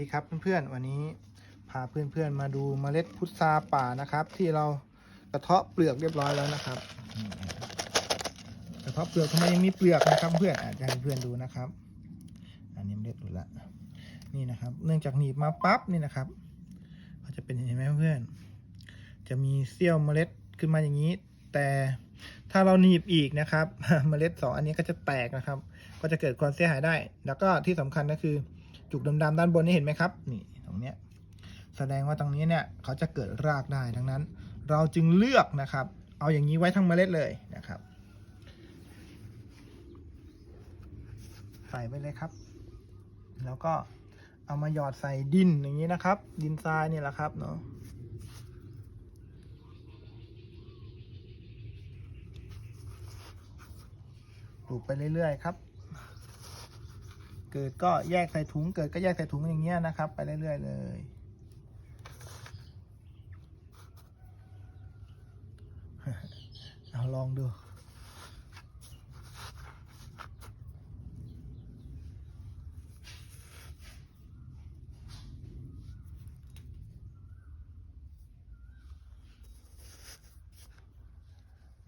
ดีครับเพื่อนๆวันนี้พาเพื่อนๆมาดูเมล็ดพุทราป่านะครับ ที่เรากระเทาะเปลือกเรียบร้อยแล้วนะครับกระเทาะเปลือกทำไมยังมีเปลือกนะครับ เพื่อนอาจจะให้เพื่อนดูนะครับ อันนี้เมล็ดหลุดละนี่นะครับ เนื่องจากหนีบมาปั๊บนี่นะครับก็จะเป็นเห็นไหมเพื่อน จะมีเสี้ยวเมล็ดขึ้นมาอย่างนี้ แต่ถ้าเราหนีบอีกนะครับ เมล็ดสองอันนี้ก็จะแตกนะครับ ก็จะเกิดความเสียหายได้ แล้วก็ที่สำคัญก็คือ จุกดำๆด้านบนนี่เห็นไหมครับ นี่ตรงเนี้ยแสดงว่าตรงนี้เนี่ยเขาจะเกิดรากได้ดังนั้น เราจึงเลือกนะครับ เอาอย่างนี้ไว้ทั้งเมล็ดเลยนะครับ ใส่ไปเลยครับ แล้วก็เอามาหยอดใส่ดินอย่างนี้นะครับ ดินทรายนี่แหละครับเนาะปลูกไปเรื่อยๆครับ เกิดก็แยกใส่ถุง เกิดก็แยกใส่ถุงอย่างเงี้ยนะครับ ไปเรื่อยๆเลย เอาลองดู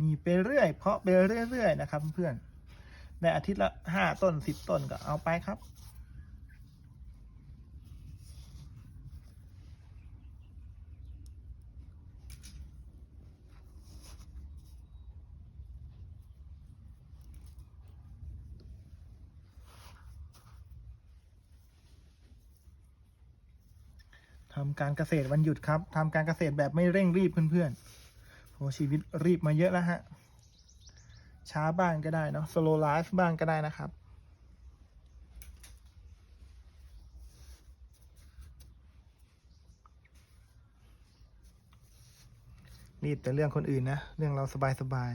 มีไปเรื่อย เพาะไปเรื่อยๆนะครับเพื่อนๆ ในอาทิตย์ละห้าต้นสิบต้นก็เอาไปครับ ทำการเกษตรวันหยุดครับ ทำการเกษตรแบบไม่เร่งรีบเพื่อนๆโหชีวิตรีบมาเยอะแล้วฮะ ช้าบ้างก็ได้เนาะ slow life บ้างก็ได้นะครับ รีบแต่เรื่องคนอื่นนะ เรื่องเราสบายสบาย